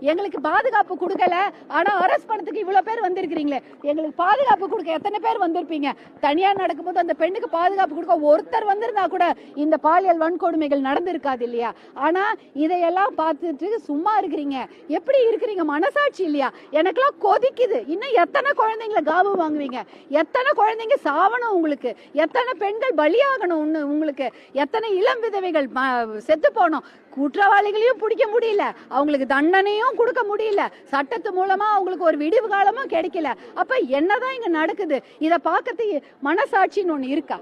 எங்களுக்கு பாதுகாப்பு கொடுக்கல. ஆனா அரெஸ்ட் பண்ணதுக்கு இவ்வளவு பேர் வந்திருக்கிறீங்களே. எங்களுக்கு பாதுகாப்பு கொடுக்க எத்தனை பேர் வந்திருப்பீங்க? தனியா நடக்கும்போது அந்த பெண்ணுக்கு பாதுகாப்பு கொடுக்க ஒருத்தர் வந்திருந்தா கூட இந்த பாலியல் வன்கொடுமைகள் நடந்திருக்காது இல்லையா? ஆனா இதையெல்லாம் பார்த்துட்டு சும்மா இருக்கிறீங்க. எப்படி இருக்கிறீங்க? மனசாட்சி இல்லையா? எனக்கெல்லாம் கொதிக்குது. இன்னும் எத்தனை குழந்தைங்களை காபு வாங்குவீங்க? எத்தனை குழந்தைங்க சாவணும் உங்களுக்கு? எத்தனை பெண்கள் பலியாகணும் உங்களுக்கு? எத்தனை இளம் விதவைகள் ம- செத்து போனோம் குற்றவாளிகளையும் பிடிக்க முடியல. அவங்களுக்கு தண்டனையும் கொடுக்க முடியல. சட்டத்து மூலமா அவங்களுக்கு ஒரு விடிவு காலமும் கிடைக்கல. அப்ப என்னதான் இங்க நடக்குது? இதை பார்க்கறதுக்கு மனசாட்சின்னு ஒண்ணு இருக்கா?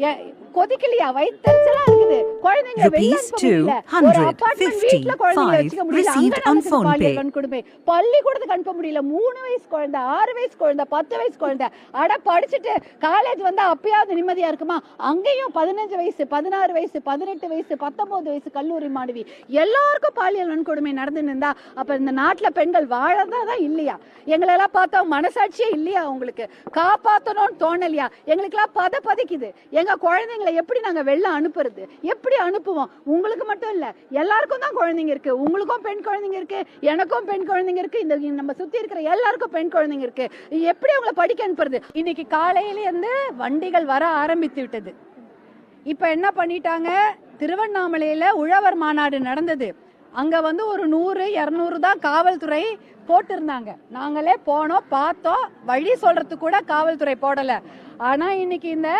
ஏ- கொதிக்கலையா? வயிற்றுச்சலா இருக்குது. குழந்தைங்க வெளில Rupees அனுப்ப முடியல. ஒரு அபார்ட்மெண்ட் வீட்ல குழந்தைங்களை 255 வச்சுக்க முடியல. அங்க received on நடக்குது phone பாலியல் pay. வன்கொடுமை. பள்ளிக்கூடத்துக்கு அனுப்ப முடியல. மூணு வயசு குழந்தை ஆறு வயசு குழந்தை பத்து வயசு குழந்தை. அட படிச்சுட்டு காலேஜ் வந்தா அப்பயாவது நிம்மதியா இருக்குமா? அங்கேயும் பதினஞ்சு வயசு பதினாறு வயசு பதினெட்டு வயசு பத்தொன்பது வயசு கல்லூரி மாணவி. எல்லாருக்கும் பாலியல் வன்கொடுமை நடந்துன்னு இருந்தா அப்ப இந்த நாட்டுல பெண்கள் வாழறதா தான் இல்லையா? எங்களெல்லாம் பார்த்தா மனசாட்சியே இல்லையா உங்களுக்கு? காப்பாத்தணும்னு தோணலையா? எங்களுக்கெல்லாம் பத பதைக்குது. எங்க குழந்தைங்களை எப்படி நாங்க வெளில அனுப்புறது? எப்படி அனுப்புவோம்? உங்களுக்கு மட்டும் இல்ல எல்லாருக்கும் தான் குழந்தைங்க இருக்கு. உங்களுக்கும் பெண் குழந்தைங்க இருக்கு எனக்கும் பெண் குழந்தைங்க இருக்கு. இந்த நம்ம சுத்தி இருக்கிற எல்லாருக்கும் பெண் குழந்தைங்க இருக்கு. எப்படி அவங்கள படிக்க அனுப்புறது? இன்னைக்கு காலையில இருந்து வண்டிகள் வர ஆரம்பித்து விட்டது. இப்ப என்ன பண்ணிட்டாங்க? திருவண்ணாமலையில உழவர் மாநாடு நடந்தது. அங்க வந்து ஒரு நூறு இரநூறு தான் காவல்துறை போட்டிருந்தாங்க. நாங்களே போனோம் பார்த்தோம். வழி சொல்றதுக்கு கூட காவல்துறை போடல. ஆனா இன்னைக்கு இந்த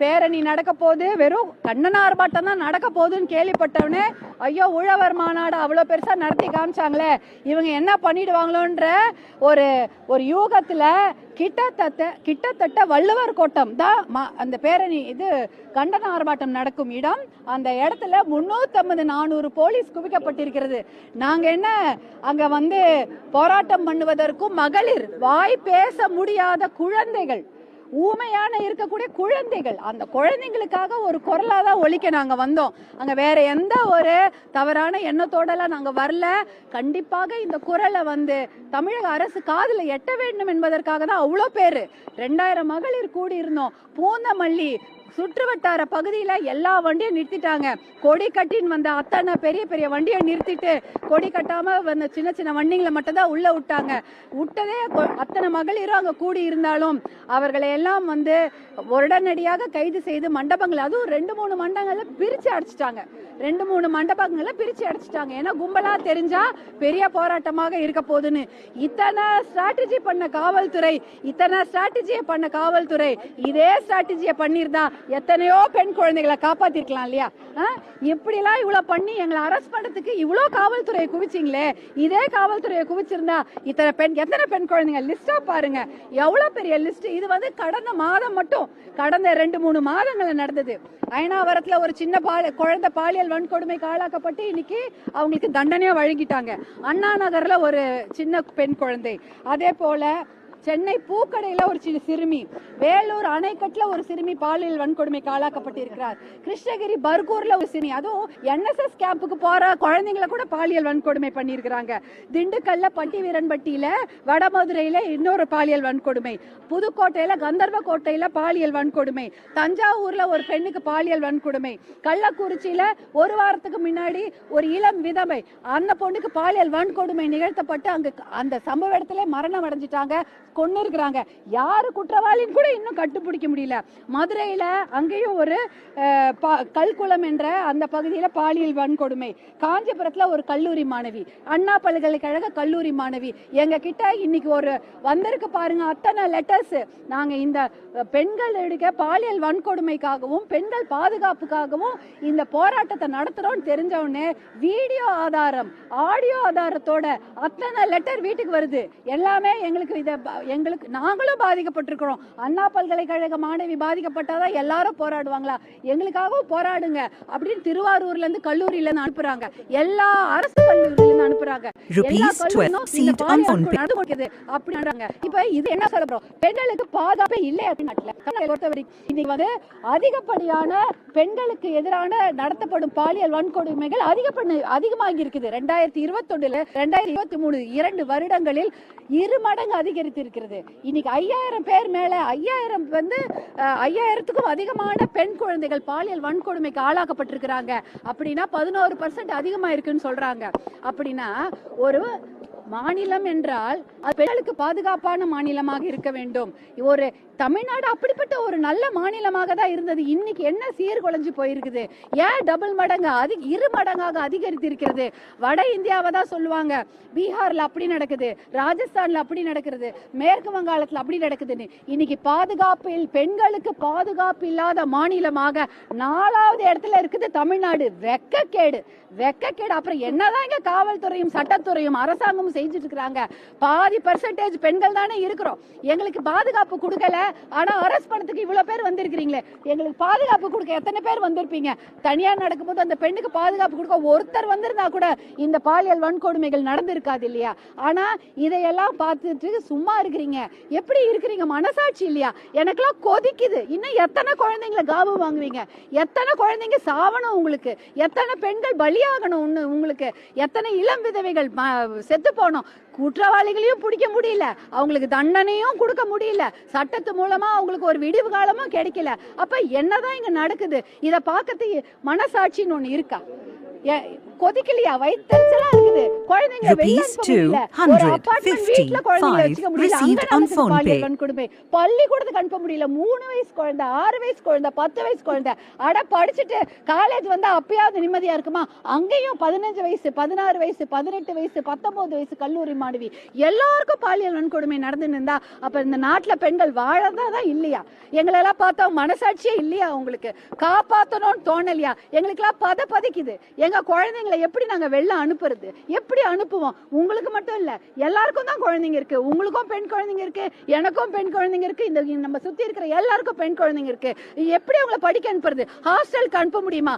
பேரணி நடக்க போகுது. வெறும் கண்ணன் ஆர்ப்பாட்டம் தான் நடக்க போகுதுன்னு கேள்விப்பட்டவனே ஐயோ உழவர் மாநாடு அவ்வளோ பெருசா நடத்தி காமிச்சாங்களே இவங்க என்ன பண்ணிடுவாங்களோன்ற ஒரு ஒரு யூகத்துல கிட்டத்தட்ட கிட்டத்தட்ட வள்ளுவர் கோட்டம் தான் அந்த பேரணி இது கண்டன ஆர்ப்பாட்டம் நடக்கும் இடம். அந்த இடத்துல முன்னூத்தம்பது நானூறு போலீஸ் குவிக்கப்பட்டிருக்கிறது. நாங்க என்ன அங்க வந்து போராட்டம் பண்ணுவதற்கும் மகளிர் வாய் பேச முடியாத குழந்தைகள் ஊமையான இருக்கக்கூடிய குழந்தைகள். அந்த குழந்தைங்களுக்காக ஒரு குரலா தான் ஒழிக்க நாங்க வந்தோம். அங்க வேற எந்த ஒரு தவறான எண்ணத்தோடலாம் நாங்க வரல. கண்டிப்பாக இந்த குரலை வந்து தமிழக அரசு காதில் எட்ட வேண்டும் என்பதற்காக தான் அவ்வளோ பேரு. ரெண்டாயிரம் மகளிர் கூடி இருந்தோம் பூந்தமல்லி சுற்றுவட்டார பகுதியில எல்லா வண்டியும் நிறுத்திட்டாங்க. கொடி கட்டின்னு வந்த அத்தனை பெரிய பெரிய வண்டியை நிறுத்திட்டு கொடி கட்டாம வந்த சின்ன சின்ன வண்டிங்களை மட்டும் தான் உள்ள விட்டாங்க. விட்டதே கொ- அத்தனை மகளிரும் அங்க கூடி இருந்தாலும் அவர்களை எல்லாம் வந்து உடனடியாக கைது செய்து மண்டபங்கள் அதுவும் ரெண்டு மூணு மண்டபங்களை பிரிச்சு அடிச்சிட்டாங்க. ரெண்டு மூணு மண்டபங்களை பிரிச்சு அடிச்சிட்டாங்க. ஏன்னா கும்பலா தெரிஞ்சா பெரிய போராட்டமாக இருக்க போகுதுன்னு இத்தனை ஸ்ட்ராட்டஜி பண்ண காவல்துறை இத்தனை ஸ்ட்ராட்டஜியை பண்ண காவல்துறை இதே ஸ்ட்ராட்டஜியை பண்ணியிருந்தா எத்தனையோ பெண் குழந்தைகளை காப்பாத்திருக்கலாம் இல்லையா? ஆ? இப்படிலாம் இவ்வளோ பண்ணி எங்களை அரெஸ்ட் பண்ணுறதுக்கு இவ்வளோ காவல்துறையை குவிச்சிங்களே. இதே காவல்துறையை குவிச்சிருந்தா இத்தனை பெண் எத்தனை பெண் குழந்தைங்க? லிஸ்டா பாருங்க. எவ்வளோ பெரிய லிஸ்ட் இது வந்து கடந்த மாதம் மட்டும் கடந்த ரெண்டு மூணு மாதங்களில் நடந்தது. அயனாவரத்துல ஒரு சின்ன பால் குழந்தை பாலியல் வன்கொடுமைக்கு ஆளாக்கப்பட்டு இன்னைக்கு அவங்களுக்கு தண்டனையாக வழங்கிட்டாங்க. அண்ணா நகரில் ஒரு சின்ன பெண் குழந்தை. அதே போல சென்னை பூக்கடையில ஒரு சின்ன சிறுமி வேலூர் அணைக்கட்டில் ஒரு சிறுமி பாலியல் வன்கொடுமைக்கு ஆளாக்கப்பட்டிருக்கிறார். கிருஷ்ணகிரி பர்கூர்ல ஒரு சிறுமி அதுவும் என்எஸ்எஸ் கேம்புக்கு போற குழந்தைங்களை கூட பாலியல் வன்கொடுமை பண்ணியிருக்கிறாங்க. திண்டுக்கல்ல பட்டி வீரன்பட்டியில வடமதுரையில இன்னொரு பாலியல் வன்கொடுமை புதுக்கோட்டையில கந்தர்வ கோட்டையில பாலியல் வன்கொடுமை தஞ்சாவூர்ல ஒரு பெண்ணுக்கு பாலியல் வன்கொடுமை கள்ளக்குறிச்சியில ஒரு வாரத்துக்கு முன்னாடி ஒரு இளம் விதவை அந்த பொண்ணுக்கு பாலியல் வன்கொடுமை நிகழ்த்தப்பட்டு அங்கு அந்த சம்பவ இடத்துல மரணம் அடைஞ்சிட்டாங்க. கொண்டு இருக்கிறாங்க யார் குற்றவாளின்னு கூட இன்னும் கண்டுபிடிக்க முடியல. மதுரையில் அங்கேயும் ஒரு கல்குளம் என்ற அந்த பகுதியில் பாலியல் வன்கொடுமை. காஞ்சிபுரத்தில் ஒரு கல்லூரி மாணவி. அண்ணா பல்கலைக்கழக கல்லூரி மாணவி. எங்க கிட்ட இன்னைக்கு ஒரு வந்திருக்கு பாருங்க அத்தனை லெட்டர்ஸ் நாங்கள் இந்த பெண்கள் எடுக்க பாலியல் வன்கொடுமைக்காகவும் பெண்கள் பாதுகாப்புக்காகவும் இந்த போராட்டத்தை நடத்துகிறோம்னு தெரிஞ்சவுடனே வீடியோ ஆதாரம் ஆடியோ ஆதாரத்தோட அத்தனை லெட்டர் வீட்டுக்கு வருது. எல்லாமே எங்களுக்கு இதை எங்களுக்கு நாங்களும் பாதிக்கப்பட்டிருக்கிறோம். அண்ணா பல்கலைக்கழக மாணவி பாதிக்கப்பட்டாதான் எல்லாரும் போராடுவாங்களா? எங்களுக்காகவும் போராடுங்க அப்படின்னு திருவாரூர்ல இருந்து கல்லூரியில இருந்து அனுப்புறாங்க. எல்லா அரசு கல்லூரியில இருந்து அனுப்புறாங்க எல்லா 12 கல்லூரியும் அப்படின்றாங்க. இப்ப இது என்ன சொல்ல போறோம்? பெண்களுக்கு பாதுகாப்பே இல்லை அப்படின்னு நாட்டுல. தமிழை பொறுத்தவரைக்கும் இன்னைக்கு வந்து அதிகப்படியான பெண்களுக்கு எதிரான நடத்தப்படும் பாலியல் வன்கொடுமைகள் அதிகப்படி அதிகமாகி இருக்குது ரெண்டாயிரத்தி இருபத்தொன்னுல ரெண்டாயிரத்தி இருபத்தி மூணு இரண்டு வருடங்களில் இரு மடங்கு அதிகரித்திருக்கு. இருக்கிறது. இன்னைக்கு ஐயாயிரம் பேர் மேலே ஐயாயிரம் வந்து ஐயாயிரத்துக்கும் அதிகமான பெண் குழந்தைகள் பாலியல் வன்கொடுமைக்கு ஆளாக்கப்பட்டிருக்கிறாங்க. அப்படின்னா பதினோரு பர்சன்ட் அதிகமாக இருக்குன்னு சொல்றாங்க. அப்படின்னா ஒரு மாநிலம் என்றால் அது பெண்களுக்கு பாதுகாப்பான மாநிலமாக இருக்க வேண்டும். ஒரு தமிழ்நாடு அப்படிப்பட்ட ஒரு நல்ல மாநிலமாக தான் இருந்தது. இன்னைக்கு என்ன சீர்குலைஞ்சு போயிருக்குது? ஏன் டபுள் மடங்கு அதிக இரு மடங்காக அதிகரித்திருக்கிறது? வட இந்தியாவை தான் சொல்லுவாங்க. பீகார்ல அப்படி நடக்குது. ராஜஸ்தான்ல அப்படி நடக்கிறது. மேற்கு வங்காளத்தில் அப்படி நடக்குதுன்னு. இன்னைக்கு பாதுகாப்பில் பெண்களுக்கு பாதுகாப்பு இல்லாத மாநிலமாக நாலாவது இடத்துல இருக்குது தமிழ்நாடு. வெக்கக்கேடு. வெக்கக்கேடு. அப்புறம் என்னதான் இங்க காவல்துறையும் சட்டத்துறையும் அரசாங்கமும் செஞ்சுட்டு இருக்கிறாங்க பாதி பெர்சன்டேஜ் பெண்கள் தானே இருக்கிறோம். எங்களுக்கு பாதுகாப்பு கொடுக்கல. ஆனா அரெஸ்ட் பண்ணதுக்கு இவ்வளவு பேர் வந்திருக்கிறீங்களே. எங்களுக்கு பாதுகாப்பு கொடுக்க எத்தனை பேர் வந்திருப்பீங்க? தனியா நடக்கும்போது அந்த பெண்ணுக்கு பாதுகாப்பு கொடுக்க ஒருத்தர் வந்திருந்தா கூட இந்த பாலியல் வன்கொடுமைகள் நடந்திருக்காது இல்லையா? ஆனா இதையெல்லாம் பார்த்துட்டு சும்மா இருக்கிறீங்க. எப்படி இருக்கிறீங்க? மனசாட்சி இல்லையா? எனக்கெல்லாம் கொதிக்குது. இன்னும் எத்தனை குழந்தைங்களை காவு வாங்குவீங்க? எத்தனை குழந்தைங்க சாவணும் உங்களுக்கு? எத்தனை பெண்கள் பலியாகணும் உங்களுக்கு? எத்தனை இளம் விதவைகள் செத்து போனோம் குற்றவாளிகளையும் பிடிக்க முடியல. அவங்களுக்கு தண்டனையும் கொடுக்க முடியல. சட்டத்து மூலமா அவங்களுக்கு ஒரு விடிவு காலமும் கிடைக்கல. அப்ப என்னதான் இங்க நடக்குது? இதை பார்க்கறதுக்கு மனசாட்சின்னு ஒன்று இருக்கா? ஏ- கொதிக்கலையா? வயிற்றுச்சலா இருக்குது. குழந்தைங்க வெளிய Rupees அனுப்ப முடியல. ஒரு 255 apartment வீட்ல குழந்தைங்களை வச்சுக்க முடியல. received அங்க on நடக்குது phone பாலியல் pay. வன்கொடுமை. பள்ளிக்கூடத்துக்கு அனுப்ப முடியல. மூணு வயசு குழந்தை ஆறு வயசு குழந்தை பத்து வயசு குழந்தை. அட படிச்சுட்டு காலேஜ் வந்தா அப்பயாவது நிம்மதியா இருக்குமா? அங்கேயும் பதினஞ்சு வயசு பதினாறு வயசு பதினெட்டு வயசு பத்தொன்பது வயசு கல்லூரி மாணவி. எல்லாருக்கும் பாலியல் வன்கொடுமை நடந்துன்னு இருந்தா அப்ப இந்த நாட்டுல பெண்கள் வாழறதா தான் இல்லையா? எங்களெல்லாம் பார்த்தா மனசாட்சியே இல்லையா உங்களுக்கு? காப்பாத்தணும்னு தோணலையா? எங்களுக்கெல்லாம் பத பதைக்குது எங்க குழந்தைங்களை எப்படி நாங்க வெளில அனுப்புறது? எப்படி அனுப்புவோம்? உங்களுக்கு மட்டும் இல்ல எல்லாருக்கும் தான் குழந்தைங்க இருக்கு. உங்களுக்கும் பெண் குழந்தைங்க இருக்கு எனக்கும் பெண் குழந்தைங்க இருக்கு. இந்த நம்ம சுத்தி இருக்கிற எல்லாருக்கும் பெண் குழந்தைங்க இருக்கு. எப்படி அவங்கள படிக்க அனுப்புறது? ஹாஸ்டலுக்கு அனுப்ப முடியுமா?